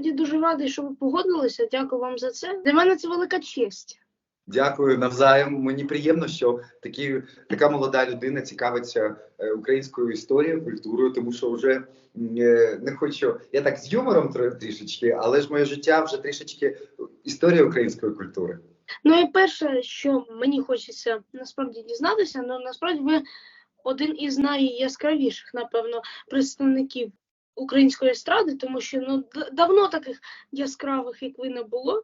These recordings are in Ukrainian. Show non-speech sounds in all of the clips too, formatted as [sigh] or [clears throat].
Насправді дуже радий, що ви погодилися. Дякую вам за це. Для мене це велика честь. Дякую навзаєм. Мені приємно, що такі, така молода людина цікавиться е, українською історією, культурою, тому що вже е, не хочу. Я так з юмором трішечки, але ж моє життя вже трішечки історія української культури. Ну і перше, що мені хочеться насправді дізнатися, ну насправді ви один із найяскравіших, напевно, представників української естради, тому що ну давно таких яскравих, як ви, не було.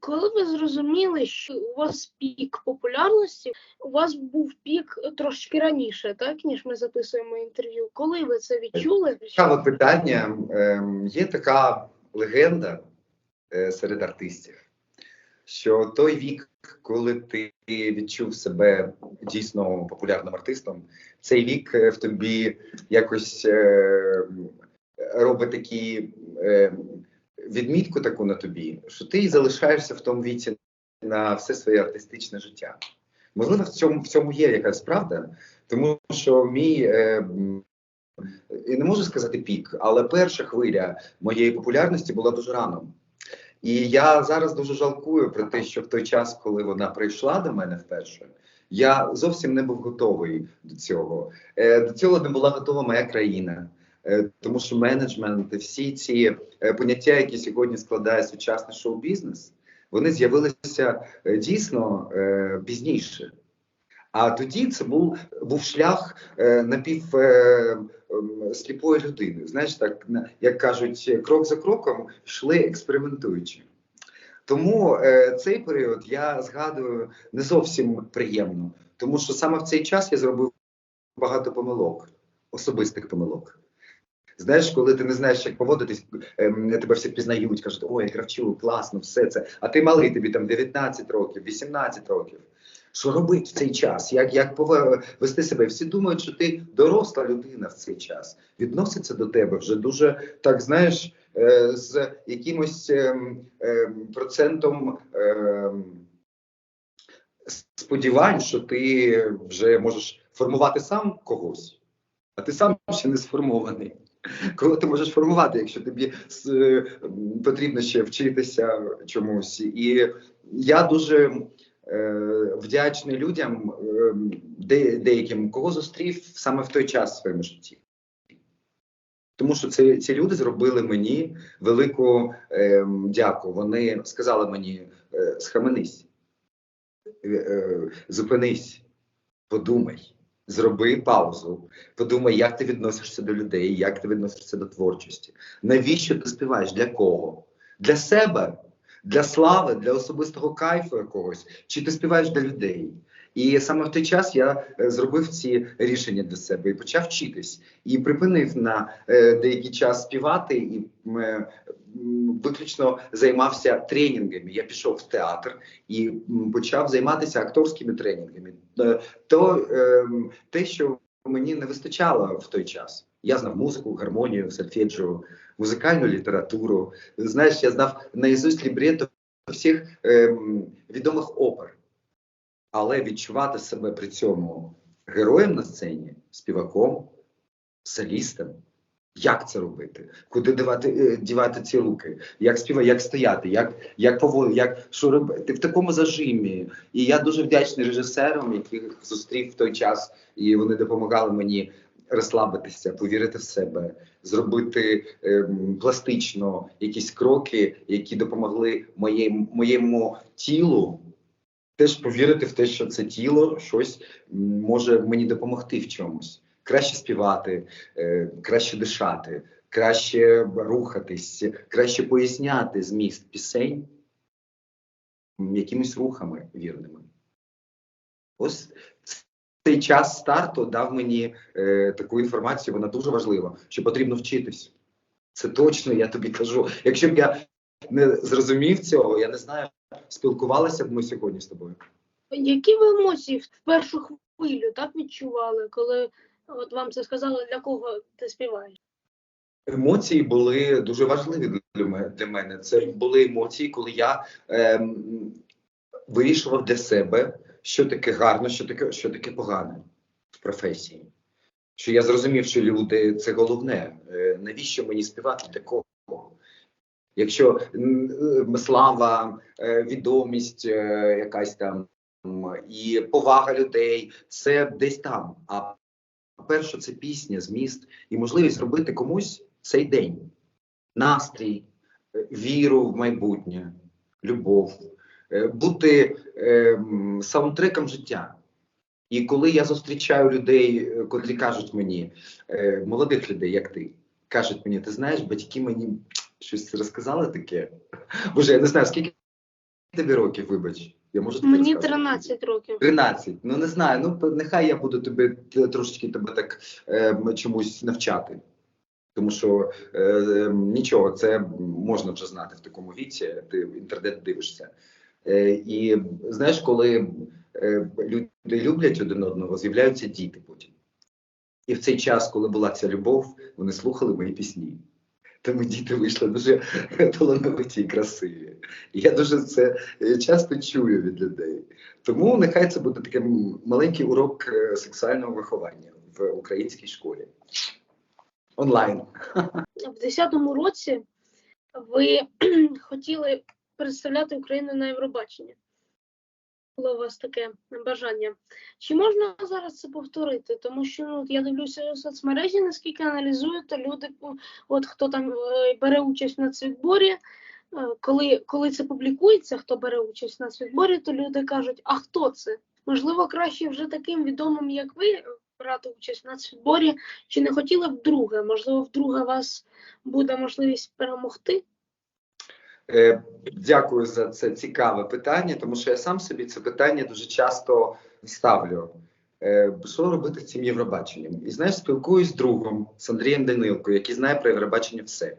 Коли ви зрозуміли, що у вас пік популярності, у вас був пік трошки раніше, так ніж ми записуємо інтерв'ю. Коли ви це відчули? Цікаве питання. Ем, Є така легенда е, серед артистів, що той вік, коли ти відчув себе дійсно популярним артистом, цей вік е, в тобі якось е, робить такі е, відмітку таку на тобі, що ти залишаєшся в тому віці на все своє артистичне життя. Можливо, в цьому в цьому є якась правда, тому що мій е, і не можу сказати пік, але перша хвиля моєї популярності була дуже рано. І я зараз дуже жалкую про те, що в той час, коли вона прийшла до мене вперше, я зовсім не був готовий до цього. Е, До цього не була готова моя країна. Е, Тому що менеджмент, всі ці е, поняття, які сьогодні складає сучасний шоу-бізнес, вони з'явилися дійсно пізніше. А тоді це був, був шлях напів сліпої людини. Знаєш, так як кажуть, крок за кроком йшли експериментуючи. Тому е, цей період я згадую не зовсім приємно, тому що саме в цей час я зробив багато помилок, особистих помилок. Знаєш, коли ти не знаєш, як поводитись, ем, тебе всі пізнають, кажуть, ой, Кравчук, класно, все це. А ти малий, тобі там 19 років, 18 років. Що робити в цей час? Як, як вести себе? Всі думають, що ти доросла людина в цей час. Відноситься до тебе вже дуже так, знаєш, е, з якимось ем, ем, процентом ем, сподівань, що ти вже можеш формувати сам когось, а ти сам ще не сформований. Коли ти можеш формувати, якщо тобі потрібно ще вчитися чомусь. І я дуже вдячний людям, е, де, деяким, кого зустрів саме в той час в своєму житті. Тому що ці, ці люди зробили мені велику е, дяку. Вони сказали мені: е, схаменись, е, е, зупинись, подумай, зроби паузу, подумай, як ти відносишся до людей, як ти відносишся до творчості. Навіщо ти співаєш? Для кого? Для себе, для слави, для особистого кайфу якогось, чи ти співаєш для людей? І саме в той час я е, зробив ці рішення для себе і почав вчитись, і припинив на е, деякий час співати і е, виключно займався тренінгами. Я пішов в театр і почав займатися акторськими тренінгами. То ем, те, що мені не вистачало в той час. Я знав музику, гармонію, сольфеджіо, музикальну літературу. Знаєш, я знав наїзусть лібретто всіх ем, відомих опер. Але відчувати себе при цьому героєм на сцені, співаком, солістом. Як це робити? Куди дівати, е, дівати ці руки? Як співати, як стояти, як, як поводити, як що робити в такому зажимі. І я дуже вдячний режисерам, яких зустрів в той час, і вони допомагали мені розслабитися, повірити в себе, зробити ем, пластично якісь кроки, які допомогли моєму, моєму тілу. Теж повірити в те, що це тіло щось може мені допомогти в чомусь. Краще співати, е, краще дишати, краще рухатись, краще поясняти зміст пісень якимись рухами вірними. Ось цей час старту дав мені е, таку інформацію, вона дуже важлива, що потрібно вчитись. Це точно, я тобі кажу. Якщо б я не зрозумів цього, я не знаю, спілкувалися б ми сьогодні з тобою. Які ви емоції в першу хвилю так відчували, коли от вам це сказали, для кого ти співаєш? Емоції були дуже важливі для мене. Це були емоції, коли я ем, вирішував для себе, що таке гарно, що таке, що таке погане в професії. Що я зрозумів, що люди це головне. Е, навіщо мені співати для кого? Якщо слава, е, відомість, е, якась там і повага людей, це десь там. А перше, це пісня, зміст і можливість робити комусь цей день, настрій, віру в майбутнє, любов, бути е, саундтреком життя. І коли я зустрічаю людей, е, котрі кажуть мені, е, молодих людей, як ти, кажуть мені, ти знаєш, батьки мені щось розказали таке. [laughs] Боже, я не знаю, скільки тобі років, вибач. Я можу тобі Мені розказувати? 13 років. 13. Ну не знаю. Ну нехай я буду тебе трошечки тебе так е, чомусь навчати. Тому що е, е, нічого, це можна вже знати в такому віці. Ти в інтернет дивишся. Е, і знаєш, коли е, люди люблять один одного, з'являються діти потім. І в цей час, коли була ця любов, вони слухали мої пісні. Тому діти вийшли дуже [laughs] талановиті і красиві. Я дуже це е, часто чую від людей. Тому нехай це буде такий маленький урок сексуального виховання в українській школі. Онлайн. [laughs] В 10-му році ви [clears throat] хотіли представляти Україну на Євробаченні. Було у вас таке бажання. Чи можна зараз це повторити? Тому що ну, я дивлюся у соцмережі, наскільки аналізую, то люди, от хто там е, бере участь на цвітборі, е, коли, коли це публікується, хто бере участь на цвітборі, то люди кажуть, а хто це? Можливо, краще вже таким відомим, як ви, брати участь на цвітборі, чи не хотіли б вдруге? Можливо, вдруге вас буде можливість перемогти? Е, Дякую за це цікаве питання, тому що я сам собі це питання дуже часто ставлю. Е, Що робити з цим Євробаченням? І знаєш, спілкуюсь з другом, з Андрієм Данилкою, який знає про Євробачення все.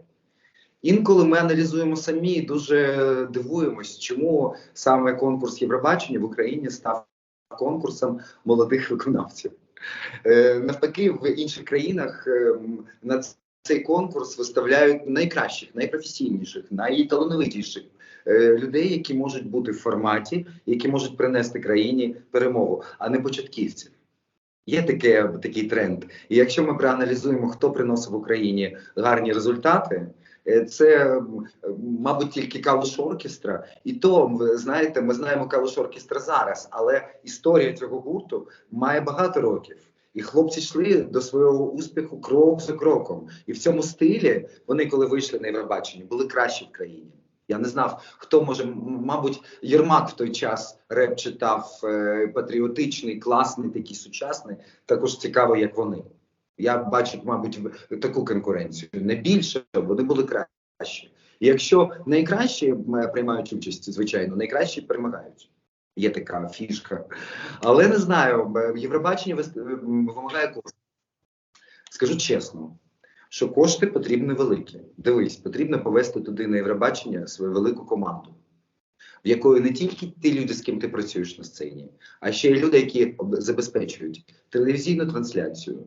Інколи ми аналізуємо самі і дуже дивуємось, чому саме конкурс Євробачення в Україні став конкурсом молодих виконавців. Е, Навпаки, в інших країнах е, на цей конкурс виставляють найкращих, найпрофесійніших, найталановитіших е, людей, які можуть бути в форматі, які можуть принести країні перемогу, а не початківців. Є таке, такий тренд. І якщо ми проаналізуємо, хто приносив Україні гарні результати, е, це, мабуть, тільки Калуш оркестра. І то, ви знаєте, ми знаємо Калуш оркестра зараз, але історія цього гурту має багато років. І хлопці йшли до свого успіху крок за кроком. І в цьому стилі вони, коли вийшли на Євробачення, були кращі в країні. Я не знав, хто може, мабуть, Єрмак в той час реп читав е, патріотичний, класний, такий сучасний, також цікаво, як вони. Я бачу, мабуть, таку конкуренцію. Не більше, вони були кращі. І якщо найкращі приймають участь, звичайно, найкращі перемагають. Є така фішка. Але не знаю, Євробачення вис- вимагає коштів. Скажу чесно, що кошти потрібні великі. Дивись, потрібно повести туди на Євробачення свою велику команду, в якої не тільки ті люди, з ким ти працюєш на сцені, а ще й люди, які забезпечують телевізійну трансляцію,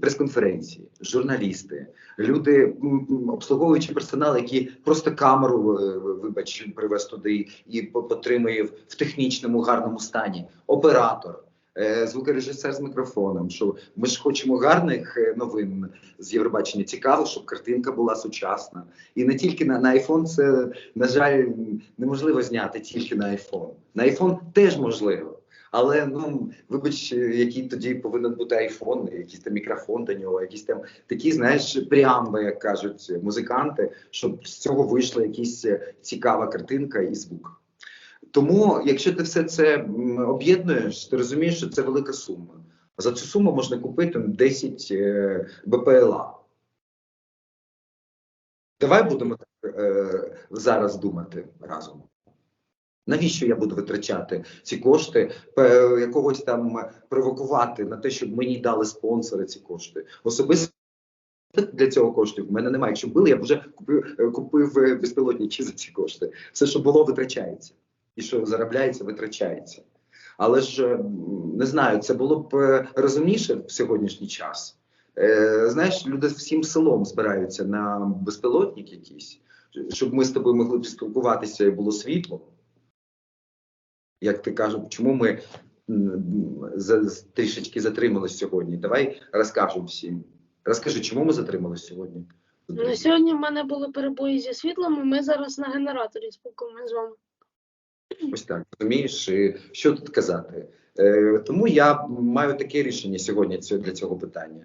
прес-конференції, журналісти, люди, м, персонал, які просто камеру, е, вибач, привез туди і потримує в технічному гарному стані, оператор. Е, Звукорежисер з мікрофоном, що ми ж хочемо гарних е, новин з Євробачення. Цікаво, щоб картинка була сучасна. І не тільки на, на iPhone це, на жаль, неможливо зняти тільки на iPhone. На iPhone теж можливо. Але ну вибач, е, який тоді повинен бути айфон, якийсь там мікрофон до нього, якісь там такі, знаєш, преамби, як кажуть музиканти, щоб з цього вийшла якась цікава картинка і звук. Тому, якщо ти все це об'єднуєш, ти розумієш, що це велика сума. За цю суму можна купити 10 е, БПЛА. Давай будемо так е, зараз думати разом. Навіщо я буду витрачати ці кошти, якогось там провокувати на те, щоб мені дали спонсори ці кошти? Особисто для цього коштів в мене немає. Якщо були, я б вже купив, е, купив безпілотники за ці кошти. Все, що було, витрачається. І що заробляється, витрачається. Але ж не знаю, це було б е, розумніше в сьогоднішній час. Е, знаєш, люди всім селом збираються на безпілотник якийсь, щоб ми з тобою могли спілкуватися і було світло. Як ти кажеш, чому ми трішечки затримались сьогодні? Давай розкажемо всім. Розкажи, чому ми затримались сьогодні? Ну, сьогодні в мене були перебої зі світлом, і ми зараз на генераторі спілкуємося з вами. Ось так, розумієш, що тут казати? Е, тому я маю таке рішення сьогодні для цього питання.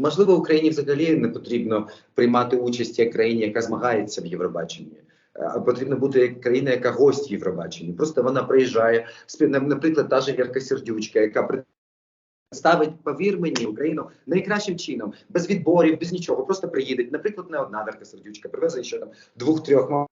Можливо, Україні взагалі не потрібно приймати участь як країні, яка змагається в Євробаченні. Е, А потрібно бути як країна, яка гость в Євробаченні. Просто вона приїжджає, наприклад, та ж Вірка Сердючка, яка представить, повір мені, Україну найкращим чином, без відборів, без нічого. Просто приїде. Наприклад, не одна Вірка Сердючка, привезе ще там двох-трьох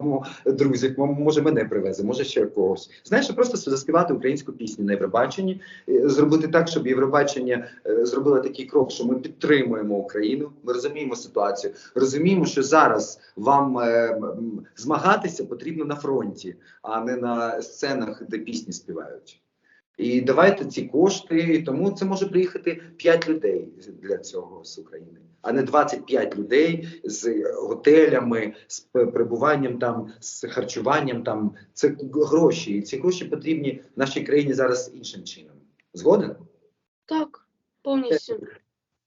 м, друзі, може мене привезе, може ще когось. Знаєш, просто заспівати українську пісню на Євробаченні, е, зробити так, щоб Євробачення е, зробило такий крок, що ми підтримуємо Україну. Ми розуміємо ситуацію, розуміємо, що зараз вам е, змагатися потрібно на фронті, а не на сценах, де пісні співають. І давайте ці кошти, тому це може приїхати 5 людей для цього з України, а не 25 людей з готелями, з перебуванням там, з харчуванням там. Це гроші, і ці гроші потрібні нашій країні зараз іншим чином. Згоден? Так, повністю.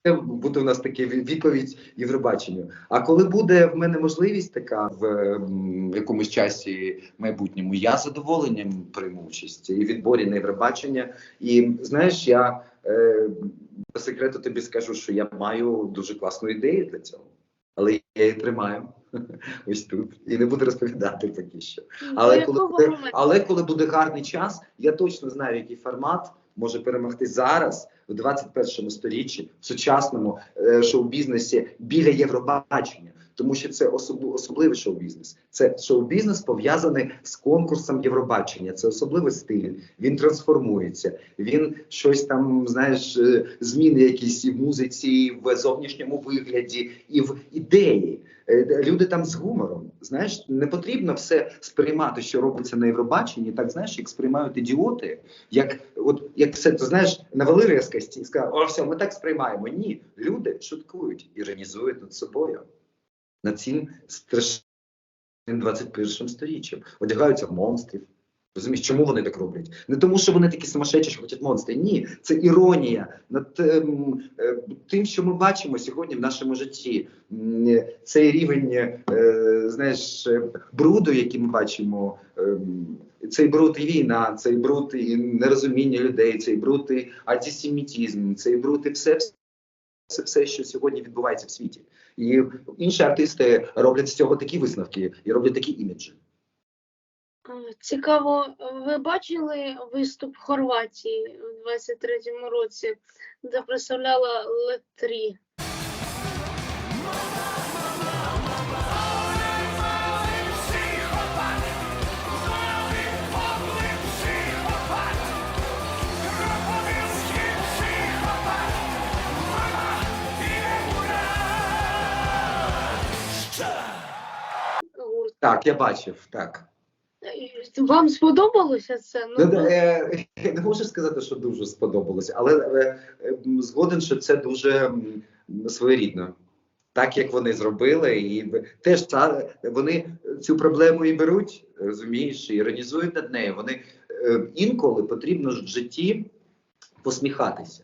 Це буде у нас таке відповідь Євробаченню. А коли буде в мене можливість така в м, якомусь часі майбутньому, я з задоволенням прийму участь і відборі на Євробачення. І знаєш, я е, по секрету тобі скажу, що я маю дуже класну ідею для цього, але я її тримаю [laughs] ось тут і не буду розповідати поки що. Але коли, буде, але коли буде гарний час, я точно знаю, який формат може перемогти зараз, в 21 сторіччі, в сучасному е, шоу-бізнесі біля Євробачення. Тому що це особ, особливий шоу-бізнес. Це шоу-бізнес пов'язаний з конкурсом Євробачення. Це особливий стиль. Він трансформується. Він щось там, знаєш, е, зміни якісь і в музиці, і в зовнішньому вигляді, і в ідеї. Е, Люди там з гумором. Знаєш, не потрібно все сприймати, що робиться на Євробаченні. Так знаєш, як сприймають ідіоти, як от як все ти знаєш, навели резкості і сказали, о, все, ми так сприймаємо. Ні, люди шуткують, іронізують над собою, над цим страшним 21 сторіччям, одягаються в монстрів. Розумієш, чому вони так роблять? Не тому, що вони такі сумасшедші, що хочуть монстри. Ні, це іронія над ем, е, тим, що ми бачимо сьогодні в нашому житті. Е, Цей рівень, е, знаєш, бруду, який ми бачимо, ем, цей бруд і війна, цей бруд і нерозуміння людей, цей бруд і антисемітізм, цей бруд і все, все, все, що сьогодні відбувається в світі. І інші артисти роблять з цього такі висновки і роблять такі іміджі. Цікаво, ви бачили виступ Хорватії у 23-му році, де представляла Летрі? Так, я бачив, так. Е, Вам сподобалося це? Ну, е, я не можу сказати, що дуже сподобалося, але е, е, згоден, що це дуже своєрідно. Так як вони зробили, і теж ця, вони цю проблему і беруть, розумієш, і іронізують над нею. Вони е, інколи потрібно в житті посміхатися.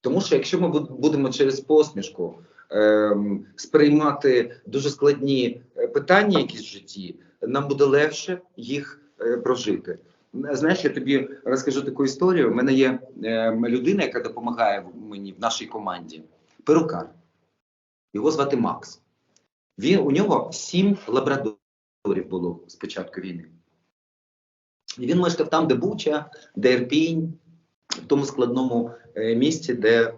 Тому що якщо ми будемо через посмішку ем, сприймати дуже складні е, питання, якісь в житті, нам буде легше їх е, прожити. Знаєш, я тобі розкажу таку історію. У мене є е, людина, яка допомагає мені в нашій команді. Перукар. Його звати Макс. Він у нього сім лабрадорів було з початку війни. І він мешкав там, де Буча, де Ірпінь, в тому складному е, місці, де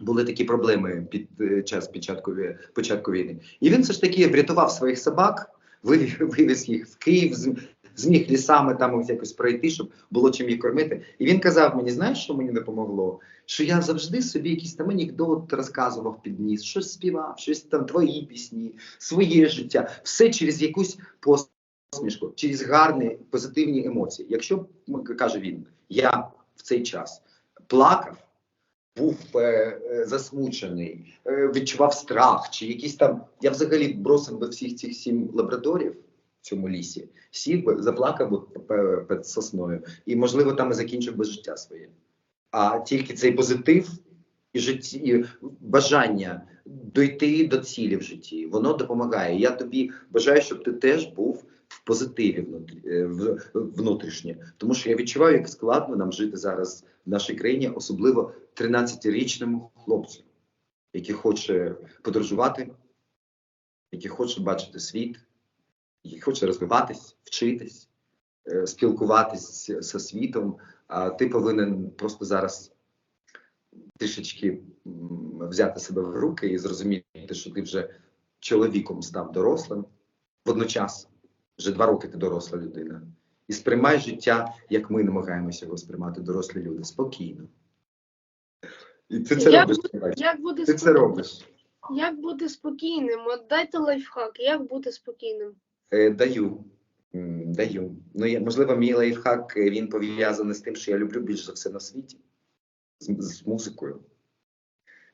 були такі проблеми під час початку, початку війни. І він все ж таки врятував своїх собак, [laughs] вивіз їх в Київ, зміг лісами там ось якось пройти, щоб було чим їх кормити. І він казав мені: знаєш, що мені допомогло? Що я завжди собі якийсь там анекдот розказував під ніс, щось співав, щось там твої пісні, своє життя, все через якусь посмішку, через гарні позитивні емоції. Якщо каже він, я в цей час плакав. Був е, е, засмучений, е, відчував страх, чи якісь там. Я взагалі бросив би всіх цих сім лабрадорів в цьому лісі, сів би, заплакав би під сосною, і, можливо, там і закінчив би життя своє. А тільки цей позитив і житті, і бажання дойти до цілі в житті. Воно допомагає. Я тобі бажаю, щоб ти теж був в позитиві внутрі, е, внутрішнє. Тому що я відчуваю, як складно нам жити зараз в нашій країні, особливо 13-річному хлопцю, який хоче подорожувати, який хоче бачити світ, який хоче розвиватись, вчитись, е, спілкуватись зі світом. А ти повинен просто зараз трішечки взяти себе в руки і зрозуміти, що ти вже чоловіком став дорослим водночас. Вже два роки ти доросла людина. І сприймай життя, як ми намагаємося його сприймати дорослі люди, спокійно. І ти це Як робиш. бу- Миколай. Як бути Ти це робиш. Як бути спокійним? От дайте лайфхак, як бути спокійним? Е, даю. Даю. Ну, я, можливо, мій лайфхак е, він пов'язаний з тим, що я люблю більш за все на світі з, з музикою.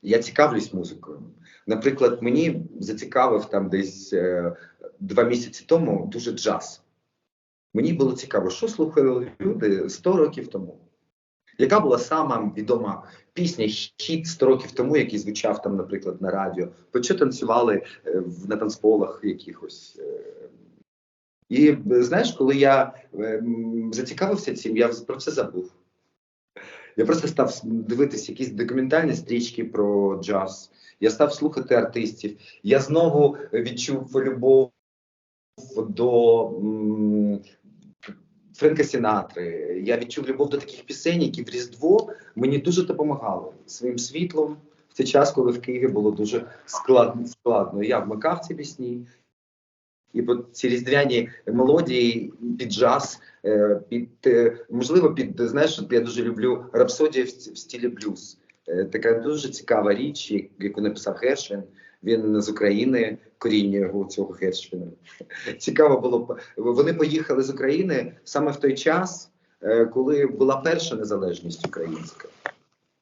Я цікавлюсь музикою. Наприклад, мені зацікавив там десь е, два місяці тому дуже джаз. Мені було цікаво, що слухали люди 100 років тому. Яка була сама відома пісня, хіт 100 років тому, який звучав там, наприклад, на радіо, що танцювали е, на танцполах якихось. е, І знаєш, коли я е, зацікавився цим, я про це забув. Я просто став дивитися якісь документальні стрічки про джаз. Я став слухати артистів. Я знову відчув любов до Френка Сінатри. Я відчув любов до таких пісень, які в Різдво мені дуже допомагали своїм світлом в цей час, коли в Києві було дуже складно. складно. Я вмикав ці пісні. І ці різдвяні мелодії під джаз, е, під е, можливо, під знаєш, я дуже люблю рапсодію в, ст- в стилі блюз. Е, Така дуже цікава річ, як- яку написав Гершвін. Він з України, коріння його цього Гершвіна. [laughs] Цікаво було вони поїхали з України саме в той час, коли була перша незалежність українська.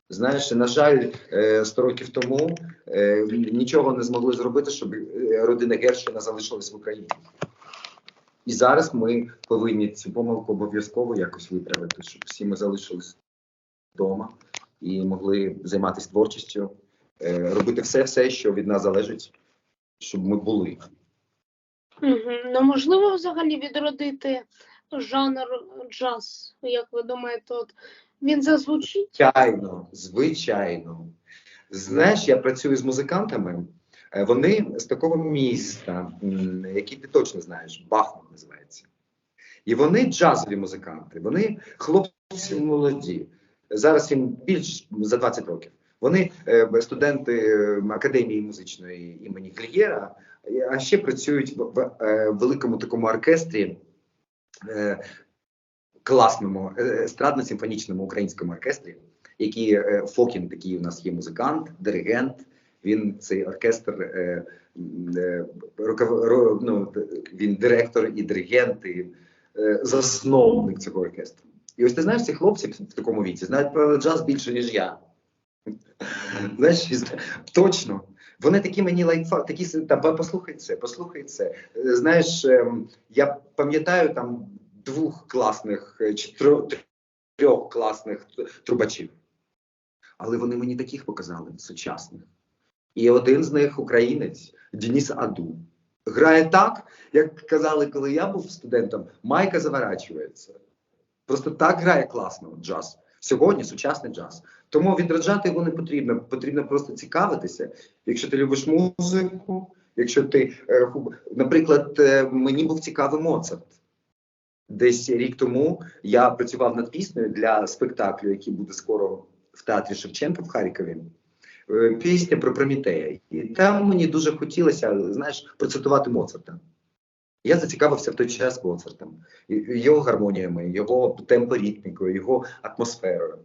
Знаєш, на жаль, е, 100 років тому е, нічого не змогли зробити, щоб е, родина Гершвіна залишилась в Україні. І зараз ми повинні цю помилку обов'язково якось виправити, щоб всі ми залишились вдома і могли займатися творчістю, е, робити все, все, що від нас залежить, щоб ми були. Ну, можливо, взагалі відродити жанр джаз, як ви думаєте, от він зазвучить? Звичайно, звичайно. Знаєш, я працюю з музикантами. е, Вони з такого міста, який ти точно знаєш, Бахмут називається. І вони джазові музиканти, вони хлопці молоді. Зараз їм більш за 20 років. Вони е, студенти е, академії музичної імені Глієра, е, а ще працюють в, великому такому оркестрі. Класному е, естрадно-симфонічному українському оркестрі, який е, Фокін, такий у нас є музикант, диригент. Він цей оркестр, е, ну, він директор і диригент, і засновник цього оркестру. І ось ти знаєш, ці хлопці в такому віці знають про джаз більше, ніж я. Знаєш, точно. Вони такі мені лайфа, такі с- та послухай це, послухай це. Знаєш, ем, я пам'ятаю там двох класних е, чи трьох класних трубачів. Але вони мені таких показали сучасних. І один з них українець Деніс Аду. Грає так, як казали, коли я був студентом, майка заворачується. Просто так грає класно джаз. Сьогодні сучасний джаз. Тому відраджати його не потрібно. Потрібно просто цікавитися. Якщо ти любиш музику, якщо ти, е, наприклад, е, мені був цікавий Моцарт. Десь рік тому я працював над піснею для спектаклю, який буде скоро в театрі Шевченка в Харкові. Е, Пісня про Прометея. І там мені дуже хотілося, знаєш, процитувати Моцарта. Я зацікавився в той час Моцартом, його гармоніями, його темпоритмікою, його атмосферою.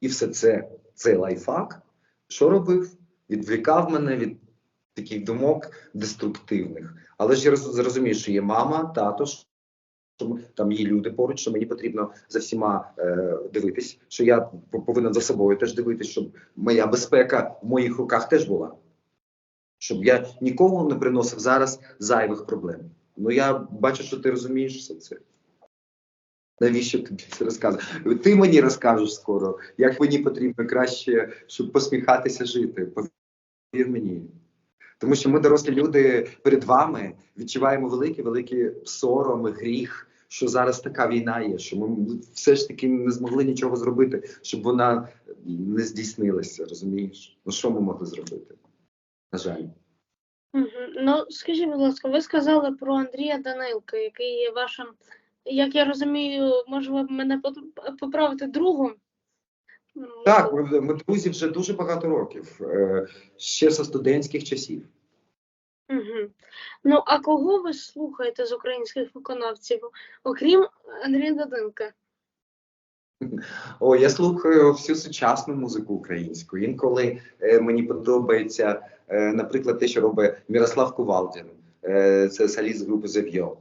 І все це, цей лайфхак, що робив? Відвлікав мене від таких думок деструктивних. Але ж я роз- зрозумів, що є мама, тато, що там є люди поруч, що мені потрібно за всіма е, дивитись, що я повинен за собою теж дивитись, щоб моя безпека в моїх руках теж була. Щоб я нікого не приносив зараз зайвих проблем. Ну я бачу, що ти розумієш все це. Навіщо тобі це розказувати? Ти мені розкажеш скоро, як мені потрібно краще, щоб посміхатися жити. Повір мені. Тому що ми, дорослі люди, перед вами відчуваємо великий великий сором гріх, що зараз така війна є, що ми все ж таки не змогли нічого зробити, щоб вона не здійснилася. Розумієш? Ну що ми могли зробити? На жаль. Ну, скажіть, будь ласка, ви сказали про Андрія Данилка, який є вашим, як я розумію, може ви мене поправити другом? Так, ми, ми друзі вже дуже багато років, е, ще зі студентських часів. Угу. Ну, а кого ви слухаєте з українських виконавців, окрім Андрія Данилка? О, я слухаю всю сучасну музику українську. Інколи е, мені подобається, е, наприклад, те, що робить Мірослав Кувалдін, е, це соліст групи Зев'йо.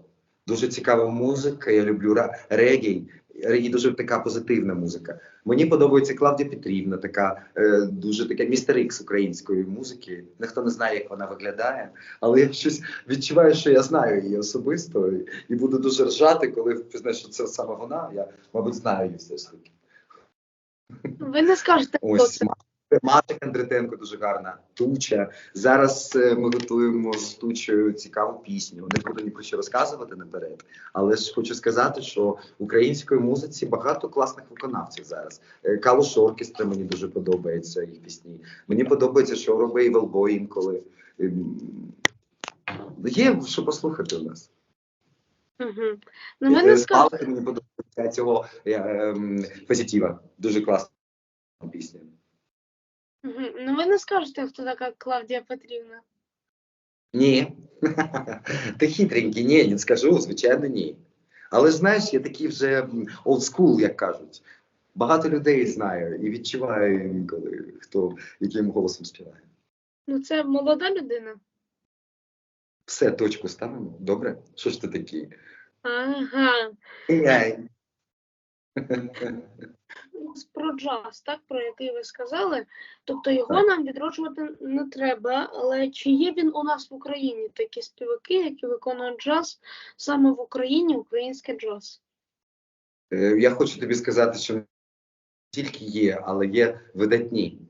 Дуже цікава музика. Я люблю регій. Регій дуже така позитивна музика. Мені подобається Клавдія Петрівна, така е, дуже така містер Ікс української музики. Ніхто не знає, як вона виглядає, але я щось відчуваю, що я знаю її особисто, і, і буду дуже ржати, коли впізнаєш, що це саме вона. Я, мабуть, знаю її все ж таки. Ви не скажете, хто Ось це. Ма- Мати Кондратенко дуже гарна. Туча. Зараз е, ми готуємо з тучею цікаву пісню. Не буду ні про що розказувати наперед. Але ж хочу сказати, що в української музиці багато класних виконавців зараз. Е, Калуш оркестра мені дуже подобається їх пісні. Мені подобається, що робить і Велбой інколи. Ем, Є що послухати у нас. Угу. Ну, Е, скажете. Спалити мені подобається цього е, ем, позитива. Дуже класна пісня. Угу. Ну, ви не скажете, хто така Клавдія Петрівна. Ні. [laughs] Ти хитренький, ні, не скажу, звичайно, ні. Але ж знаєш, я такий вже old school, як кажуть. Багато людей знаю і відчуваю інколи, хто яким голосом співає. Ну, це молода людина. Все, точку ставимо. Добре? Що ж ти такий? Ага. Ей. [laughs] Про джаз, так, про який ви сказали. Тобто його нам відроджувати не треба, але чи є він у нас в Україні такі співаки, які виконують джаз саме в Україні, український джаз? Е, Я хочу тобі сказати, що не тільки є, але є видатні.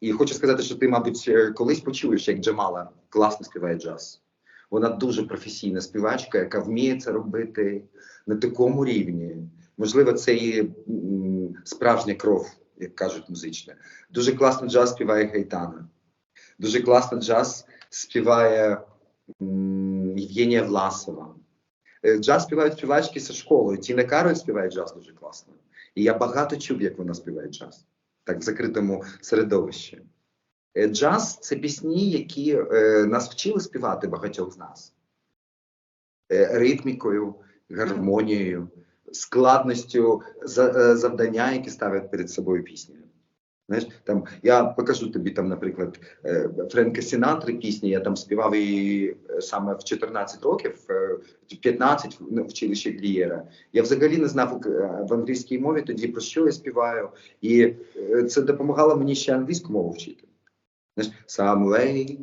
І хочу сказати, що ти, мабуть, е, колись почуєш, як Джамала класно співає джаз. Вона дуже професійна співачка, яка вміє це робити на такому рівні. Можливо, це її справжня кров, як кажуть музична. Дуже класно джаз співає Гайтана. Дуже класно джаз співає Євгенія Власова. Е, Джаз співають співачки зі школою. Тіна Кароль співає джаз дуже класно. І я багато чув, як вона співає джаз, так в закритому середовищі. Е, Джаз це пісні, які е, нас вчили співати багатьох з нас. Ритмікою, гармонією, складністю е, завдання, які ставлять перед собою пісні. Знаєш, там я покажу тобі там, наприклад, е, Френка Сінатри пісні. Я там співав її е, саме в 14 років, е, в 15 в училищі Глієра. Я взагалі не знав в англійській мові тоді про що я співаю, і це допомагало мені ще англійську мову вчити. Знаєш, some way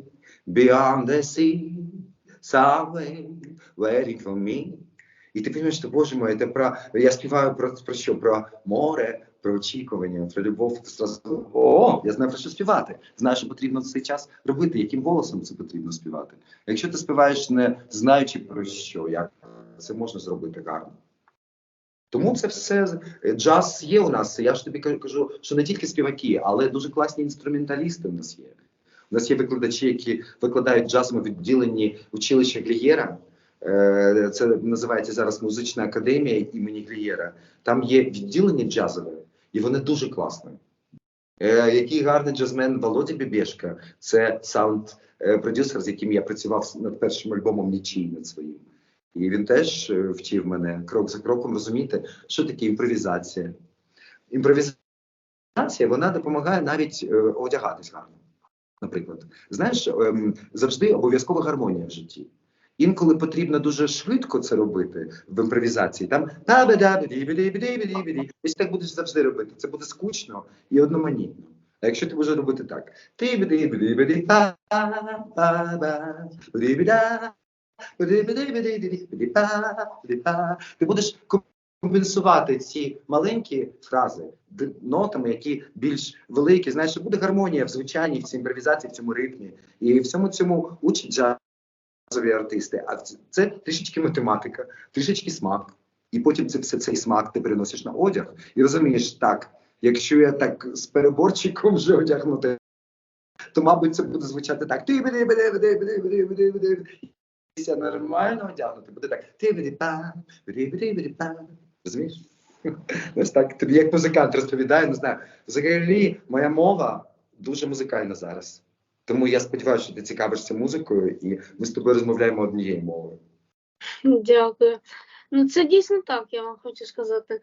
beyond the sea, some way waiting for me. І ти розумієш, що, боже мой, це про я співаю про, про що? Про море, про очікування, про любов. Ти зразу, О, я знаю про що співати. Знаю, що потрібно в цей час робити, яким голосом це потрібно співати. Якщо ти співаєш не знаючи про що, як це можна зробити гарно. Тому це все джаз є у нас. Я ж тобі кажу- що не тільки співаки, але дуже класні інструменталісти у нас є. У нас є викладачі, які викладають в джазовому відділенні училища Глієра. Е, Це називається зараз музична академія імені Глієра. Там є відділення джазове, і вони дуже класні. Е, Який гарний джазмен Володя Бібешка, це саунд-продюсер, з яким я працював над першим альбомом Нічий над своїм. І він теж е, вчив мене крок за кроком розуміти, що таке імпровізація. Імпровізація вона допомагає навіть е, одягатись гарно. Наприклад, знаєш, ем, завжди обов'язкова гармонія в житті. Інколи потрібно дуже швидко це робити в імпровізації. Там. Ось так будеш завжди робити. Це буде скучно і одноманітно. А якщо ти будеш робити так, па-ба-ба, ді-ба-да, ді-ба-ді-ба-ді-ді-ді-ді-ба-ді-ба, ти будеш компенсувати ці маленькі фрази нотами, які більш великі. Знаєш, буде гармонія в звучанні, в цій імпровізації, в цьому ритмі. І всьому цьому учать джазові артисти. А це, трішечки математика, трішечки смак. І потім це все цей смак ти переносиш на одяг. І розумієш, так, якщо я так з переборчиком вже одягнути, то, мабуть, це буде звучати так. Ти bidi bidi bidi bidi bidi bidi. Якщо нормально одягнути, буде так. Ти бidi пам, bidi bidi bidi пам. Розумієш? [laughs] Ось так, тобі як музикант розповідаю, не знаю. Взагалі, моя мова дуже музикальна зараз. Тому я сподіваюся, що ти цікавишся музикою, і ми з тобою розмовляємо однією мовою. Дякую. Ну це дійсно так, я вам хочу сказати.